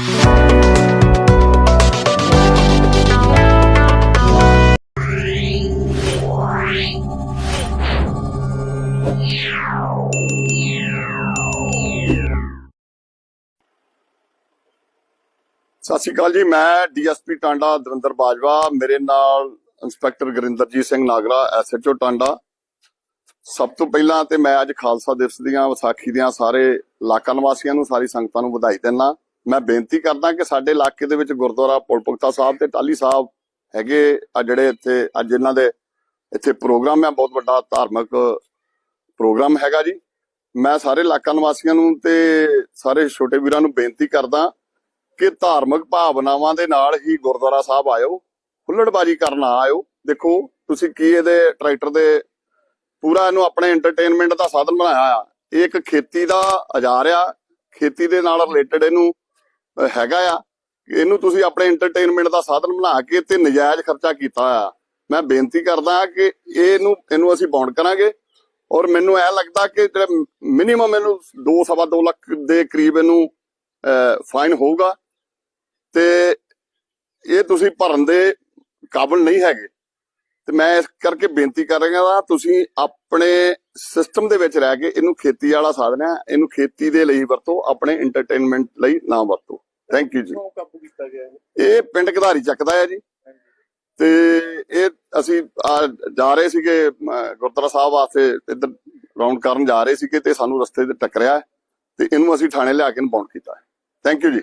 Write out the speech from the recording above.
ਸਤਿ ਸ਼੍ਰੀ ਅਕਾਲ ਜੀ, ਮੈਂ ਡੀਐਸਪੀ ਟਾਂਡਾ ਦਵਿੰਦਰ ਬਾਜਵਾ, ਮੇਰੇ ਨਾਲ ਇੰਸਪੈਕਟਰ ਗੁਰਿੰਦਰਜੀਤ ਸਿੰਘ ਨਾਗਰਾ, ਐਸਐਚਓ ਟਾਂਡਾ। ਸਭ ਤੋਂ ਪਹਿਲਾਂ ਤੇ ਮੈਂ ਅੱਜ ਖਾਲਸਾ ਦਿਵਸ ਦੀਆਂ ਵਿਸਾਖੀ ਦੀਆਂ ਸਾਰੇ ਇਲਾਕਾ ਨਿਵਾਸੀਆਂ ਨੂੰ, ਸਾਰੀ ਸੰਗਤਾਂ ਨੂੰ ਵਧਾਈ ਦਿੰਦਾ। ਮੈਂ ਬੇਨਤੀ ਕਰਦਾ ਕਿ ਸਾਡੇ ਇਲਾਕੇ ਦੇ ਵਿੱਚ ਗੁਰਦੁਆਰਾ ਪੁਲਪੁਖਤਾ ਸਾਹਿਬ ਤੇ ਟਾਲੀ ਸਾਹਿਬ ਹੈਗੇ ਆ ਜਿਹੜੇ ਇੱਥੇ, ਅੱਜ ਇਹਨਾਂ ਦੇ ਇੱਥੇ ਪ੍ਰੋਗਰਾਮ ਹੈ ਬਹੁਤ ਵੱਡਾ ਧਾਰਮਿਕ ਪ੍ਰੋਗਰਾਮ ਹੈਗਾ ਜੀ। ਮੈਂ ਸਾਰੇ ਇਲਾਕਾ ਨਿਵਾਸੀਆਂ ਨੂੰ ਤੇ ਸਾਰੇ ਛੋਟੇ ਵੀਰਾਂ ਨੂੰ ਬੇਨਤੀ ਕਰਦਾ ਕਿ ਧਾਰਮਿਕ ਭਾਵਨਾਵਾਂ ਦੇ ਨਾਲ ਹੀ ਗੁਰਦੁਆਰਾ ਸਾਹਿਬ ਆਇਓ, ਹੁੱਲੜਬਾਜੀ ਕਰਨ ਆਇਓ। ਦੇਖੋ, ਤੁਸੀਂ ਕੀ ਇਹਦੇ ਟਰੈਕਟਰ ਦੇ ਪੂਰਾ ਇਹਨੂੰ ਆਪਣੇ ਐਂਟਰਟੇਨਮੈਂਟ ਦਾ ਸਾਧਨ ਬਣਾਇਆ ਆ ਇਹ ਇੱਕ ਖੇਤੀ ਦਾ ਆਜ਼ਾਰ ਆ। ਖੇਤੀ ਦੇ ਨਾਲ ਰਿਲੇਟਡ ਇਹਨੂੰ ਹੈਗਾ ਆ। ਇਹਨੂੰ ਤੁਸੀਂ ਆਪਣੇ ਐਂਟਰਟੇਨਮੈਂਟ ਦਾ ਸਾਧਨ ਬਣਾ ਕੇ ਤੇ ਨਜਾਇਜ਼ ਖਰਚਾ ਕੀਤਾ ਆ ਮੈਂ ਬੇਨਤੀ ਕਰਦਾ ਕਿ ਇਹਨੂੰ ਇਹਨੂੰ ਅਸੀਂ ਬੌਂਡ ਕਰਾਂਗੇ। ਔਰ ਮੈਨੂੰ ਇਹ ਲੱਗਦਾ ਕਿ ਜਿਹੜਾ ਮਿਨੀਮਮ ਇਹਨੂੰ 2 ਸਵਾ 2 ਲੱਖ ਦੇ ਕਰੀਬ ਇਹਨੂੰ ਫਾਈਨ ਹੋਊਗਾ। ਤੇ ਇਹ ਤੁਸੀਂ ਭਰਨ ਦੇ ਕਾਬਲ ਨਹੀਂ ਹੈਗੇ। ਤੇ ਮੈਂ ਇਸ ਕਰਕੇ ਬੇਨਤੀ ਕਰ ਰਿਹਾ ਹਾਂ, ਤੁਸੀਂ ਆਪਣੇ ਸਿਸਟਮ ਦੇ ਵਿੱਚ ਰਹਿ ਕੇ ਇਹਨੂੰ ਖੇਤੀ ਵਾਲਾ ਸਾਧਨ ਹੈ। ਇਹਨੂੰ ਖੇਤੀ ਦੇ ਲਈ ਵਰਤੋ, ਆਪਣੇ ਐਂਟਰਟੇਨਮੈਂਟ ਲਈ ਨਾ ਵਰਤੋ। ਥੈਂਕ ਯੂ ਜੀ। ਕਿਉਂ ਕਾਬੂ ਕੀਤਾ ਗਿਆ ਹੈ। ਇਹ ਪਿੰਡ ਘਧਾਰੀ ਚੱਕਦਾ ਹੈ ਜੀ। ਤੇ ਇਹ ਅਸੀਂ ਜਾ ਰਹੇ ਸੀਗੇ ਗੁਰਦੁਆਰਾ ਸਾਹਿਬ ਵਾਸਤੇ ਇੱਧਰ ਰਾਉਂਡ ਕਰਨ ਜਾ ਰਹੇ ਸੀਗੇ ਤੇ ਸਾਨੂੰ ਰਸਤੇ ਤੇ ਟੱਕਰਿਆ ਤੇ ਇਹਨੂੰ ਅਸੀਂ ਥਾਣੇ ਲਿਆ ਕੇ ਇਨਬਾਉਂਡ ਕੀਤਾ ਥੈਂਕ ਯੂ ਜੀ।